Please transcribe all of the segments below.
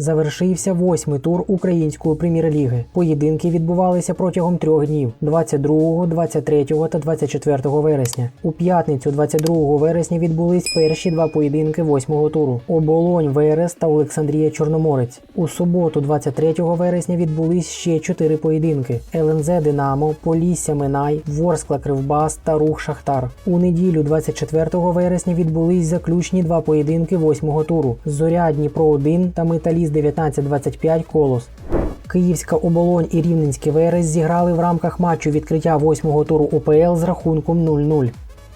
Завершився восьмий тур української прем'єр-ліги. Поєдинки відбувалися протягом трьох днів: 22, 23 та 24 вересня. У п'ятницю, 22 вересня, відбулись перші два поєдинки восьмого туру: Оболонь Верес та Олександрія Чорноморець. У суботу, 23 вересня, відбулись ще чотири поєдинки: ЛНЗ Динамо, Полісся Минай, Ворскла Кривбас та Рух Шахтар. У неділю, 24 вересня, відбулись заключні два поєдинки восьмого туру: Зоря Дніпро 1 та Металіст 1925 Колос. Київська оболонь і Рівненський Верес зіграли в рамках матчу відкриття восьмого туру УПЛ з рахунком 0-0.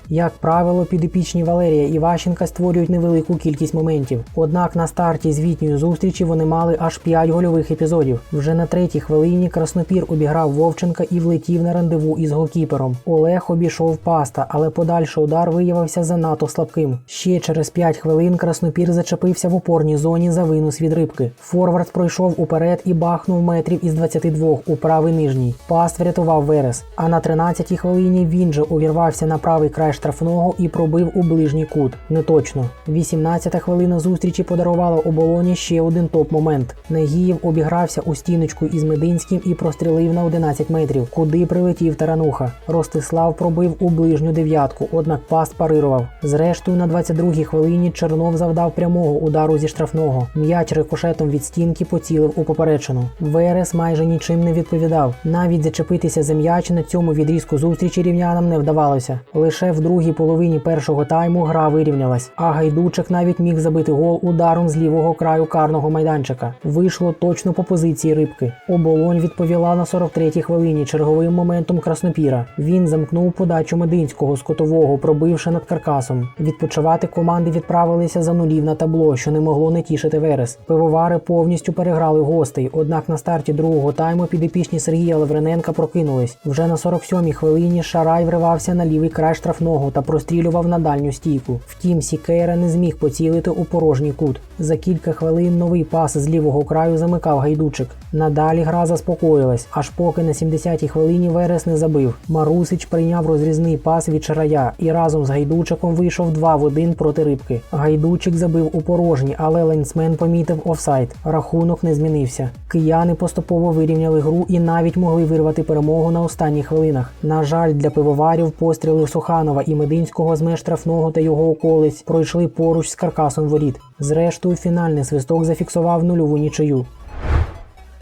Як правило, підопічні Валерія Іващенка створюють невелику кількість моментів. Однак на старті звітньої зустрічі вони мали аж 5 гольових епізодів. Вже на третій хвилині Краснопір обіграв Вовченка і влетів на рандеву із голкіпером. Олег обійшов паста, але подальший удар виявився занадто слабким. Ще через 5 хвилин Краснопір зачепився в опорній зоні за винус від рибки. Форвард пройшов уперед і бахнув метрів із 22 у правий нижній. Паст врятував Верес. А на 13-й хвилині він же увірвався на правий край штрафного і пробив у ближній кут. Неточно. 18-та хвилина зустрічі подарувала оболоні ще один топ-момент. Нагієв обігрався у стіночку із Мединським і прострілив на 11 метрів, куди прилетів тарануха. Ростислав пробив у ближню дев'ятку, однак паст парирував. Зрештою, на 22-й хвилині Чернов завдав прямого удару зі штрафного. М'яч рикошетом від стінки поцілив у поперечину. Верес майже нічим не відповідав. Навіть зачепитися за м'яч на цьому відрізку зустрічі рівнянам не вдавалося. Лише в другій половині першого тайму гра вирівнялась, а гайдучик навіть міг забити гол ударом з лівого краю карного майданчика. Вийшло точно по позиції рибки. Оболонь відповіла на 43-й хвилині черговим моментом краснопіра. Він замкнув подачу мединського з котового, пробивши над каркасом. Відпочивати команди відправилися за нулів на табло, що не могло не тішити Верес. Пивовари повністю переграли гостей. Однак на старті другого тайму підопічні Сергія Лаврененка прокинулись. Вже на 47-й хвилині Шарай вривався на лівий край штрафного та прострілював на дальню стійку. Втім, Сікейра не зміг поцілити у порожній кут. За кілька хвилин новий пас з лівого краю замикав гайдучик. Надалі гра заспокоїлась, аж поки на 70-й хвилині Верес не забив. Марусич прийняв розрізний пас від Шарая і разом з гайдучиком вийшов 2 в 1 проти рибки. Гайдучик забив у порожній, але ленсмен помітив офсайд. Рахунок не змінився. Кияни поступово вирівняли гру і навіть могли вирвати перемогу на останніх хвилинах. На жаль, для пивоварів постріли Суханова і Мединського з меж штрафного та його околиць пройшли поруч з каркасом воріт. Зрештою, фінальний свисток зафіксував нульову нічию.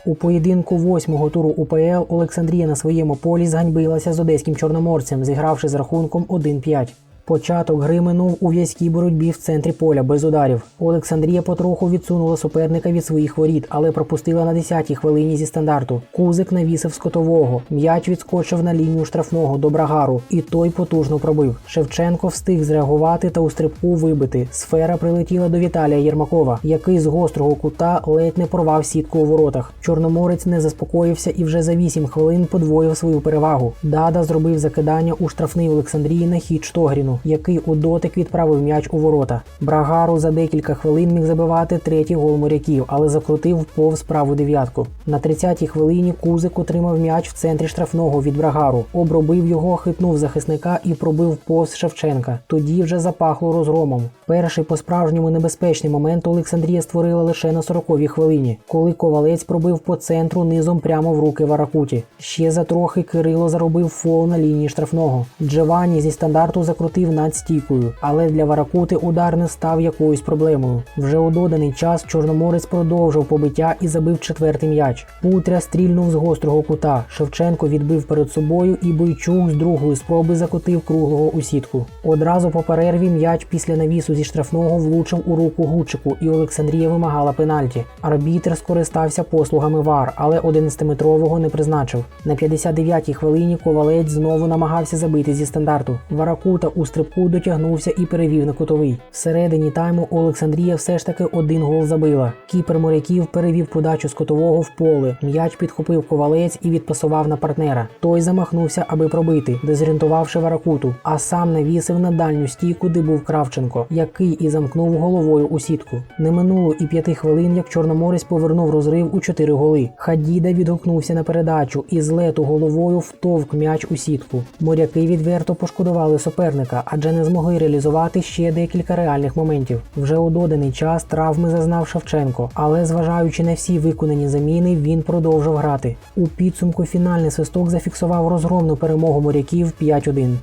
У поєдинку восьмого туру УПЛ Олександрія на своєму полі зганьбилася з одеським чорноморцем, зігравши з рахунком 1-5. Початок гри минув у в'язкій боротьбі в центрі поля без ударів. Олександрія потроху відсунула суперника від своїх воріт, але пропустила на 10-й хвилині зі стандарту. Кузик навісив з котового. М'яч відскочив на лінію штрафного до Брагару, і той потужно пробив. Шевченко встиг зреагувати та у стрибку вибити. Сфера прилетіла до Віталія Єрмакова, який з гострого кута ледь не порвав сітку у воротах. Чорноморець не заспокоївся і вже за 8 хвилин подвоїв свою перевагу. Дада зробив закидання у штрафний Олександрії на хід Штогріну який у дотик відправив м'яч у ворота. Брагару за декілька хвилин міг забивати третій гол моряків, але закрутив повз праву дев'ятку. На 30-й хвилині Кузик отримав м'яч в центрі штрафного від Брагару, обробив його, хитнув захисника і пробив повз Шевченка. Тоді вже запахло розгромом. Перший по-справжньому небезпечний момент Олександрія створила лише на 40-й хвилині, коли ковалець пробив по центру низом прямо в руки Варакуті. Ще за трохи Кирило заробив фол на лінії штрафного. Джованні зі стандарту закрутив над стійкою, але для Варакути удар не став якоюсь проблемою. Вже у доданий час Чорноморець продовжив побиття і забив четвертий м'яч. Путря стрільнув з гострого кута. Шевченко відбив перед собою, і Бойчук з другої спроби закотив круглого у сітку. Одразу по перерві м'яч після навісу зі штрафного влучив у руку Гучику, і Олександрія вимагала пенальті. Арбітр скористався послугами ВАР, але 11-метрового не призначив. На 59-й хвилині ковалець знову намагався забити зі стандарту. Варакута у стрибку дотягнувся і перевів на кутовий. Всередині тайму Олександрія все ж таки один гол забила. Кіпер моряків перевів подачу з котового в поле. М'яч підхопив ковалець і відпасував на партнера. Той замахнувся, аби пробити, дезорієнтувавши Варакуту, а сам навісив на дальню стійку, де був Кравченко, який і замкнув головою у сітку. Не минуло і п'яти хвилин, як Чорноморець повернув розрив у чотири голи. Хадіда відгукнувся на передачу і з лету головою втовк м'яч у сітку. Моряки відверто пошкодували суперника адже не змогли реалізувати ще декілька реальних моментів. Вже у доданий час травми зазнав Шевченко, але зважаючи на всі виконані заміни, він продовжив грати. У підсумку фінальний свисток зафіксував розгромну перемогу моряків 5-1.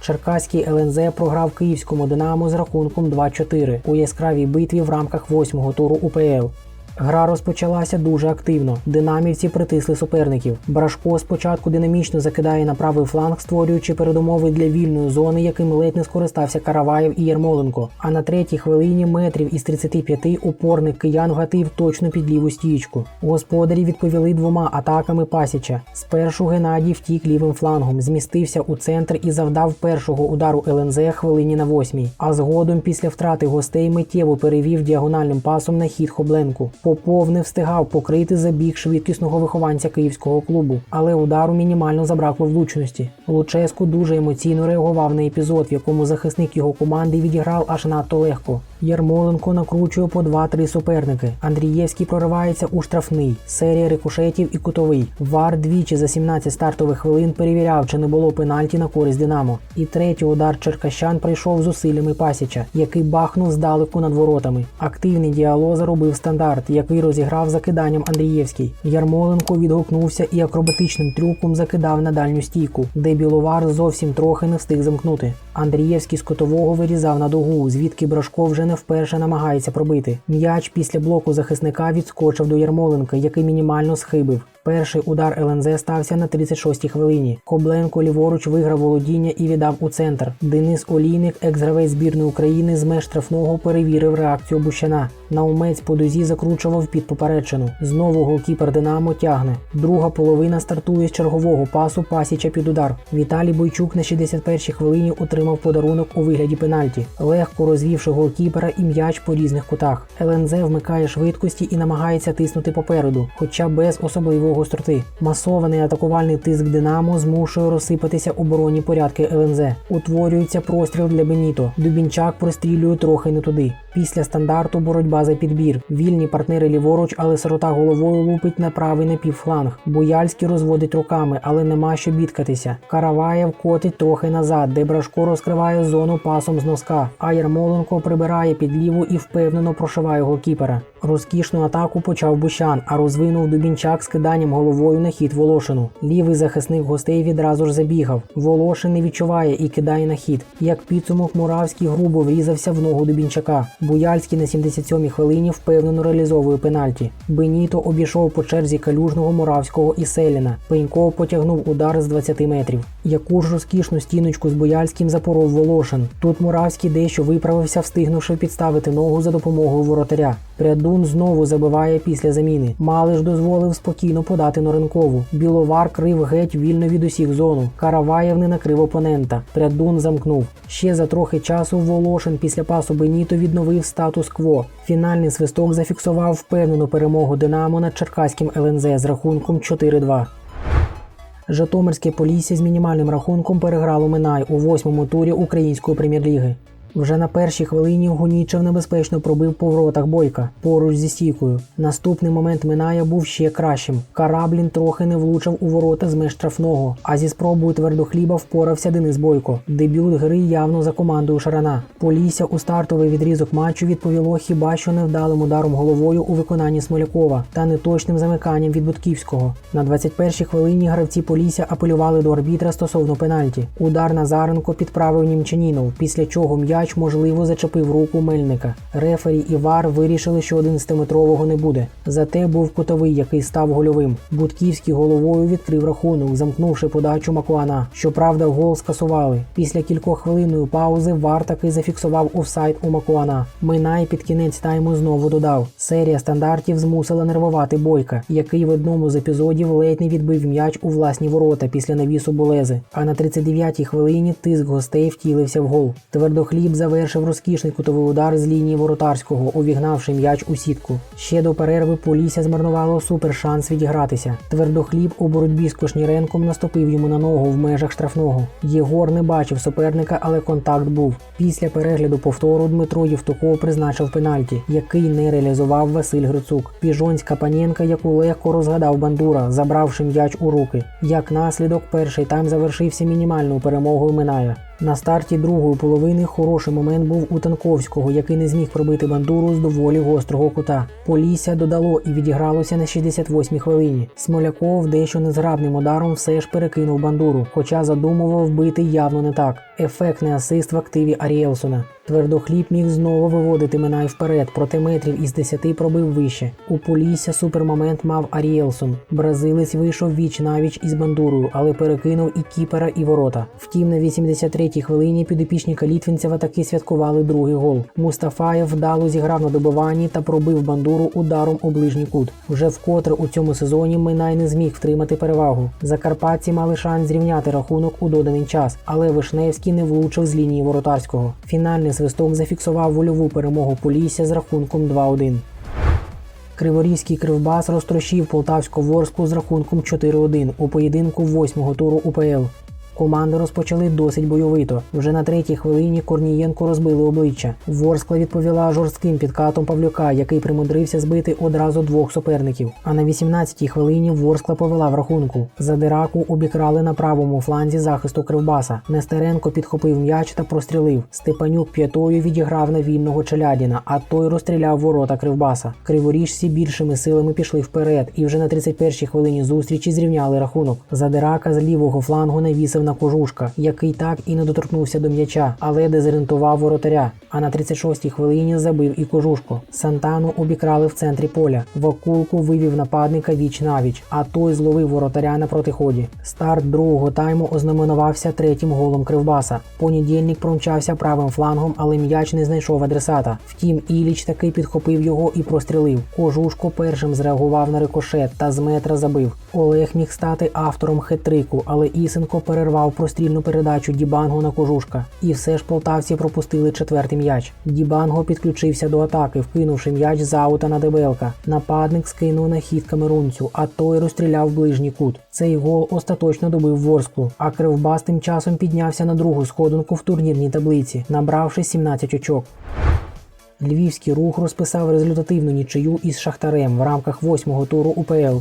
Черкаський ЛНЗ програв київському Динамо з рахунком 2-4 у яскравій битві в рамках восьмого туру УПЛ. Гра розпочалася дуже активно. Динамівці притисли суперників. Брашко спочатку динамічно закидає на правий фланг, створюючи передумови для вільної зони, яким ледь не скористався Караваєв і Єрмоленко. А на третій хвилині метрів із 35 упорник киян вгатив точно під ліву стічку. Господарі відповіли двома атаками Пасіча. Спершу Геннадій втік лівим флангом, змістився у центр і завдав першого удару ЛНЗ хвилині на восьмій. А згодом, після втрати гостей, миттєво перевів діагональним пасом на хід Хобленку. Попов не встигав покрити забіг швидкісного вихованця київського клубу, але удару мінімально забракло влучності. Луческу дуже емоційно реагував на епізод, в якому захисник його команди відіграв аж надто легко. Ярмоленко накручує по 2-3 суперники. Андрієвський проривається у штрафний, серія рикошетів і кутовий. Вар двічі за 17 стартових хвилин перевіряв, чи не було пенальті на користь Динамо. І третій удар Черкащан прийшов зусиллями Пасіча, який бахнув здалеку над воротами. Активний діалог заробив стандарт, який розіграв закиданням Андрієвський. Ярмоленко відгукнувся і акробатичним трюком закидав на дальню стійку, де біловар зовсім трохи не встиг замкнути. Андрієвський з котового вирізав на дугу, звідки Брашко вже не вперше намагається пробити. М'яч після блоку захисника відскочив до Ярмоленка, який мінімально схибив. Перший удар ЛНЗ стався на 36-й хвилині. Кобленко ліворуч виграв володіння і віддав у центр. Денис Олійник, екс-гравець збірної України, з меж штрафного перевірив реакцію Бущана. Наумець по дозі закручував під поперечину. Знову голкіпер Динамо тягне. Друга половина стартує з чергового пасу пасіча під удар. Віталій Бойчук на 61-й хвилині отримав подарунок у вигляді пенальті, легко розвівши голкіпера і м'яч по різних кутах. ЛНЗ вмикає швидкості і намагається тиснути попереду, хоча без особливої гостроти. Масований атакувальний тиск Динамо змушує розсипатися оборонні порядки ЛНЗ. Утворюється простріл для Беніто. Дубінчак прострілює трохи не туди. Після стандарту боротьба за підбір. Вільні партнери ліворуч, але сирота головою лупить на правий напівфланг. Бояльський розводить руками, але нема що бідкатися. Караваєв котить трохи назад, де Брашко розкриває зону пасом з носка. А Ярмоленко прибирає під ліву і впевнено прошиває голкіпера. Розкішну атаку почав Бущан, а розвинув Дубінчак з киданням головою на хід Волошину. Лівий захисник гостей відразу ж забігав. Волошин не відчуває і кидає на хід. Як підсумок Муравський грубо врізався в ногу Дубінчака. Буяльський на 77-й хвилині впевнено реалізовує пенальті. Беніто обійшов по черзі калюжного Муравського і Селіна. Пеньков потягнув удар з 20 метрів. Яку ж розкішну стіночку з Бояльським запоров Волошин. Тут Муравський дещо виправився, встигнувши підставити ногу за допомогою воротаря. Прядун знову забиває після заміни. Малиш дозволив спокійно подати Норенкову. Біловар крив геть вільно від усіх зону. Караваєв не накрив опонента. Прядун замкнув. Ще за трохи часу Волошин після пасу Беніто відновив статус-кво. Фінальний свисток зафіксував впевнену перемогу Динамо над Черкаським ЛНЗ з рахунком 4-2. Житомирське Полісся з мінімальним рахунком переграло Минай у восьмому турі української прем'єр-ліги. Вже на першій хвилині Гунічев небезпечно пробив по воротах бойка поруч зі стійкою. Наступний момент Миная був ще кращим. Караблін трохи не влучив у ворота з меж штрафного, а зі спробою твердохліба впорався Денис Бойко. Дебют гри явно за командою Шарана. Полісся у стартовий відрізок матчу відповіло хіба що невдалим ударом головою у виконанні Смолякова та неточним замиканням від Бутківського. На 21-й хвилині гравці Полісся апелювали до арбітра стосовно пенальті. Удар Назаренко підправив Німчанінов, після чого м'яч м'яч, можливо, зачепив руку мельника. Рефері і Вар вирішили, що 11-метрового не буде. Зате був кутовий, який став гольовим. Будківський головою відкрив рахунок, замкнувши подачу Макуана. Щоправда, гол скасували. Після кількохвилинної паузи Вар таки зафіксував офсайд у Макуана. Минай під кінець тайму знову додав. Серія стандартів змусила нервувати бойка, який в одному з епізодів ледь не відбив м'яч у власні ворота після навісу Болези. А на 39-й хвилині тиск гостей втілився в гол. Твердохліб завершив розкішний кутовий удар з лінії воротарського, увігнавши м'яч у сітку. Ще до перерви Полісся змарнувало супер шанс відігратися. Твердохліб у боротьбі з Кошніренком наступив йому на ногу в межах штрафного. Єгор не бачив суперника, але контакт був. Після перегляду повтору Дмитро Євтухов призначив пенальті, який не реалізував Василь Грицук. Піжонська панєнка, яку легко розгадав бандура, забравши м'яч у руки. Як наслідок, перший тайм завершився мінімальною перемогою Миная. На старті другої половини хороший момент був у Танковського, який не зміг пробити бандуру з доволі гострого кута. Полісся додало і відігралося на 68-й хвилині. Смоляков дещо незграбним ударом все ж перекинув бандуру, хоча задумував бити явно не так. Ефектний асист в активі Аріелсона. Твердохліб міг знову виводити Минай вперед, проте метрів із 10 пробив вище. У Полісся супермомент мав Аріелсон. Бразилець вийшов віч навіч із бандурою, але перекинув і кіпера, і ворота. Втім, на 83-й хвилині підопічника Літвінцева таки святкували другий гол. Мустафаєв вдало зіграв на добиванні та пробив бандуру ударом у ближній кут. Вже вкотре у цьому сезоні Минай не зміг втримати перевагу. Закарпатці мали шанс зрівняти рахунок у доданий час, але Вишневський не влучив з лінії воротарського. Фінальний свисток зафіксував вольову перемогу Полісся з рахунком 2-1. Криворізький кривбас розтрощив полтавську ворску з рахунком 4-1 у поєдинку восьмого туру УПЛ. Команди розпочали досить бойовито. Вже на третій хвилині Корнієнко розбили обличчя. Ворскла відповіла жорстким підкатом Павлюка, який примудрився збити одразу двох суперників. А на 18-й хвилині Ворскла повела в рахунку. Задираку обікрали на правому фланзі захисту Кривбаса. Нестеренко підхопив м'яч та прострілив. Степанюк п'ятою відіграв на вільного Челядіна, а той розстріляв ворота Кривбаса. Криворіжці більшими силами пішли вперед, і вже на 31-й хвилині зустрічі зрівняли рахунок. Задирака з лівого флангу навісив на кожушка, який так і не доторкнувся до м'яча, але дезорієнтував воротаря. А на 36-й хвилині забив і кожушко. Сантану обікрали в центрі поля. Вакулку вивів нападника віч навіч, а той зловив воротаря на протиході. Старт другого тайму ознаменувався третім голом Кривбаса. Понедільник промчався правим флангом, але м'яч не знайшов адресата. Втім, Іліч таки підхопив його і прострілив. Кожушко першим зреагував на рикошет та з метра забив. Олег міг стати автором хет-трику, але Ісенко перервав прострільну передачу Дібанго на кожушка. І все ж полтавці пропустили четвертий м'яч. Дібанго підключився до атаки, вкинувши м'яч з аута на дебелка. Нападник скинув на хід камерунцю, а той розстріляв ближній кут. Цей гол остаточно добив Ворсклу, а Кривбас тим часом піднявся на другу сходинку в турнірній таблиці, набравши 17 очок. Львівський рух розписав результативну нічию із Шахтарем в рамках восьмого туру УПЛ.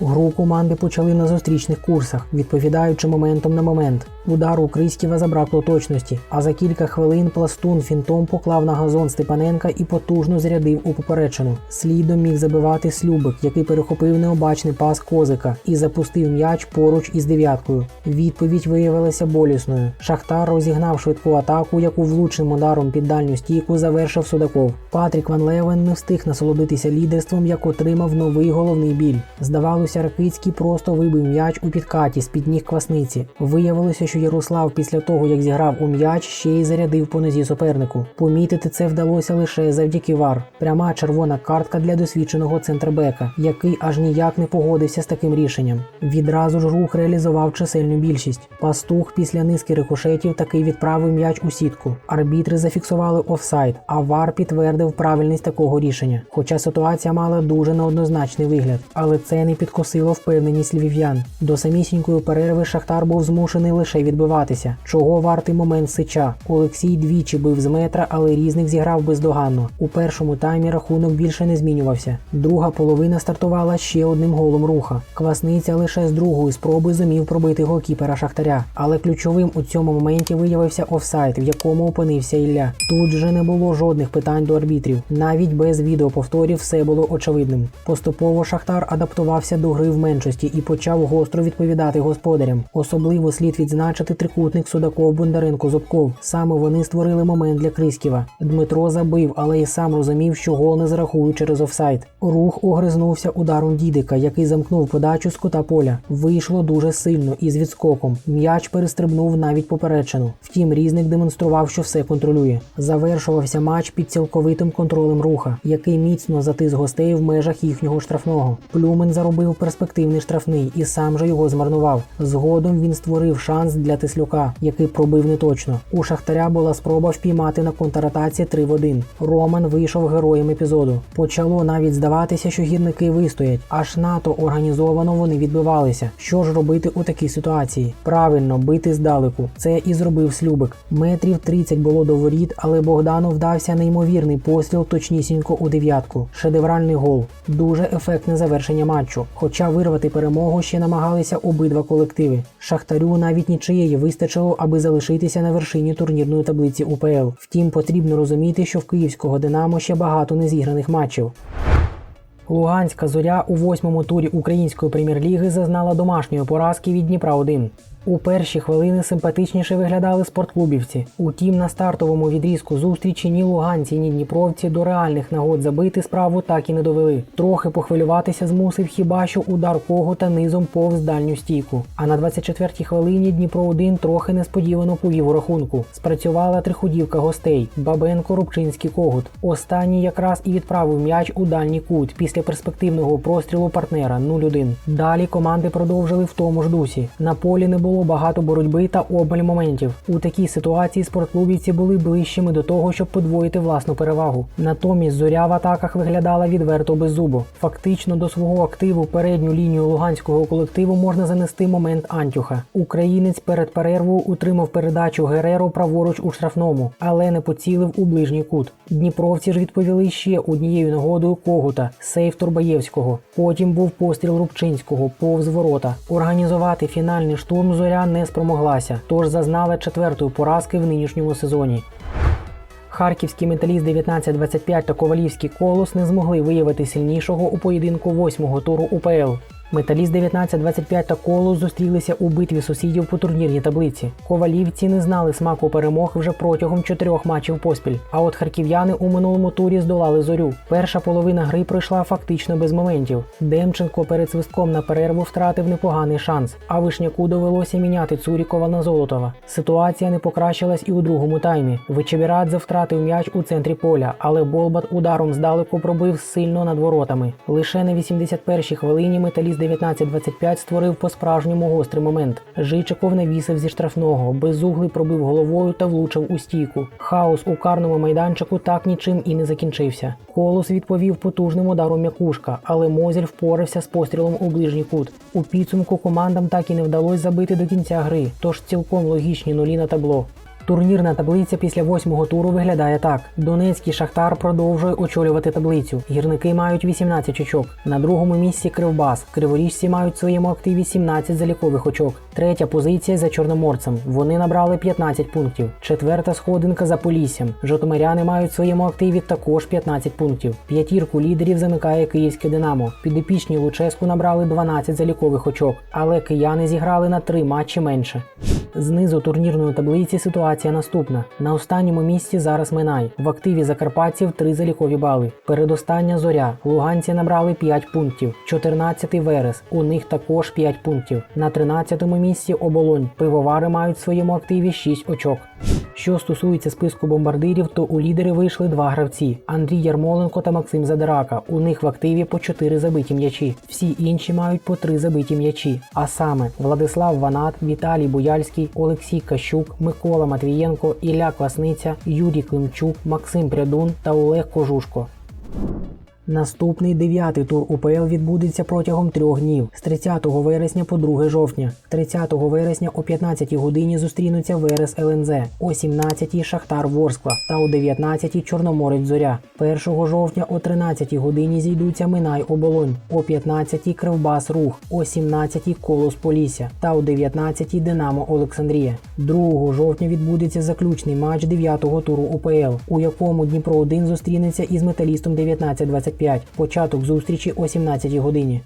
Гру команди почали на зустрічних курсах, відповідаючи моментом на момент. Удару Криськіва забракло точності, а за кілька хвилин пластун фінтом поклав на газон Степаненка і потужно зарядив у поперечину. Слідом міг забивати Слюбик, який перехопив необачний пас козика і запустив м'яч поруч із дев'яткою. Відповідь виявилася болісною. Шахтар розігнав швидку атаку, яку влучним ударом під дальню стійку завершив Судаков. Патрік Ван Левен не встиг насолодитися лідерством, як отримав новий головний біль. Здавалося, Ракицький просто вибив м'яч у підкаті з під ніг квасниці. Виявилося, що Ярослав після того, як зіграв у м'яч, ще й зарядив по нозі супернику. Помітити це вдалося лише завдяки вар. Пряма червона картка для досвідченого центрбека, який аж ніяк не погодився з таким рішенням. Відразу ж рух реалізував чисельну більшість. Пастух після низки рикошетів таки відправив м'яч у сітку. Арбітри зафіксували офсайд, а вар підтвердив правильність такого рішення. Хоча ситуація мала дуже неоднозначний вигляд, але це не підкосило впевненість львів'ян. До самісінької перерви Шахтар був змушений лише відбиватися. Чого вартий момент сича? Олексій двічі бив з метра, але різник зіграв бездоганно. У першому таймі рахунок більше не змінювався. Друга половина стартувала ще одним голом руха. Квасниця лише з другої спроби зумів пробити голкіпера Шахтаря. Але ключовим у цьому моменті виявився офсайд, в якому опинився Ілля. Тут же не було жодних питань до арбітрів. Навіть без відеоповторів все було очевидним. Поступово Шахтар адаптувався до гри в меншості і почав гостро відповідати господарям. Особливо слід відзначити трикутник Судаков Бондаренко Зубков. Саме вони створили момент для Криськіва. Дмитро забив, але й сам розумів, що гол не зарахують через офсайд. Рух огризнувся ударом Дідика, який замкнув подачу з кута поля. Вийшло дуже сильно і з відскоком. М'яч перестрибнув навіть поперечину. Втім, різник демонстрував, що все контролює. Завершувався матч під цілковитим контролем руха, який міцно затис гостей в межах їхнього штрафного. Плюмен заробив перспективний штрафний і сам же його змарнував. Згодом він створив шанс для Теслюка, який пробив неточно. У Шахтаря була спроба впіймати на контратаці 3 в 1. Роман вийшов героєм епізоду. Почало навіть здаватися, що гірники вистоять, аж НАТО організовано вони відбивалися. Що ж робити у такій ситуації? Правильно, бити здалеку. Це і зробив Слюбик. Метрів 30 було до воріт, але Богдану вдався неймовірний постріл точнісінько у дев'ятку. Шедевральний гол. Дуже ефектне завершення матчу. Хоча вирвати перемогу ще намагалися обидва колективи. Шахтарю навіть нічия цієї вистачило, аби залишитися на вершині турнірної таблиці УПЛ. Втім, потрібно розуміти, що в київського Динамо ще багато незіграних матчів. Луганська зоря у восьмому турі української прем'єр-ліги зазнала домашньої поразки від Дніпра 1 у перші хвилини симпатичніше виглядали спортклубівці. Утім, на стартовому відрізку зустрічі ні луганці, ні дніпровці до реальних нагод забити справу так і не довели. Трохи похвилюватися змусив хіба що удар когота низом повз дальню стійку. А на 24-й хвилині Дніпро 1 трохи несподівано повів у рахунку. Спрацювала триходівка гостей Бабенко Рубчинський когут. Останній якраз і відправив м'яч у дальній кут після перспективного прострілу партнера 0-1. Далі команди продовжили в тому ж дусі. На полі не було багато боротьби та обмаль моментів. У такій ситуації спортклубівці були ближчими до того, щоб подвоїти власну перевагу. Натомість зоря в атаках виглядала відверто беззубо. Фактично до свого активу передню лінію луганського колективу можна занести момент Антюха. Українець перед перервою утримав передачу Гереро праворуч у штрафному, але не поцілив у ближній кут. Дніпровці ж відповіли ще однією нагодою Когута, сейф Турбаєвського. Потім був постріл Рубчинського повз ворота. Організувати фінальний штурм зоря не спромоглася, тож зазнала четвертої поразки в нинішньому сезоні. Харківський металіст 1925 та Ковалівський колос не змогли виявити сильнішого у поєдинку восьмого туру УПЛ. Металіст 1925 та колос зустрілися у битві сусідів по турнірній таблиці. Ковалівці не знали смаку перемог вже протягом чотирьох матчів поспіль. А от харків'яни у минулому турі здолали зорю. Перша половина гри пройшла фактично без моментів. Демченко перед свистком на перерву втратив непоганий шанс, а вишняку довелося міняти Цурікова на Золотова. Ситуація не покращилась і у другому таймі. Вичебірадзе втратив м'яч у центрі поля, але Болбат ударом здалеку пробив сильно над воротами. Лише на 81-й хвилині металіст 19-25 створив по-справжньому гострий момент. Жичиков навісив зі штрафного, безуглий пробив головою та влучив у стійку. Хаос у карному майданчику так нічим і не закінчився. Колос відповів потужним ударом м'якушка, але Мозель впорався з пострілом у ближній кут. У підсумку командам так і не вдалося забити до кінця гри, тож цілком логічні нулі на табло. Турнірна таблиця після восьмого туру виглядає так: Донецький Шахтар продовжує очолювати таблицю. Гірники мають 18 очок. На другому місці Кривбас. Криворіжці мають в своєму активі 17 залікових очок. Третя позиція за Чорноморцем. Вони набрали 15 пунктів. Четверта сходинка за Поліссям. Жотомиряни мають в своєму активі також 15 пунктів. П'ятірку лідерів замикає київське Динамо. Підопічні Луческу набрали 12 залікових очок, але кияни зіграли на 3 матчі менше. Знизу турнірної таблиці ситуація наступна. На останньому місці зараз Минай. В активі закарпатців 3 залікові бали. Передостання зоря. Луганці набрали 5 пунктів. 14-й Верес. У них також 5 пунктів. На 13-му місці оболонь. Пивовари мають в своєму активі 6 очок. Що стосується списку бомбардирів, то у лідери вийшли два гравці: Андрій Ярмоленко та Максим Задирака. У них в активі по 4 забиті м'ячі. Всі інші мають по 3 забиті м'ячі. А саме Владислав Ванат, Віталій Буяльський, Олексій Кащук, Микола Матвієнко, Ілля Квасниця, Юрій Климчук, Максим Прядун та Олег Кожушко. Наступний дев'ятий тур УПЛ відбудеться протягом трьох днів з 30 вересня по 2 жовтня. 30 вересня о 15 годині зустрінуться Верес ЛНЗ, о 17 Шахтар Ворскла та о 19 Чорноморець Зоря. 1 жовтня о 13 годині зійдуться Минай Оболонь, о 15 Кривбас Рух, о 17 Колос Полісся та о 19 Динамо Олександрія. 2 жовтня відбудеться заключний матч 9-го туру УПЛ, у якому Дніпро 1 зустрінеться із металістом 19-25. Початок зустрічі о 17 годині.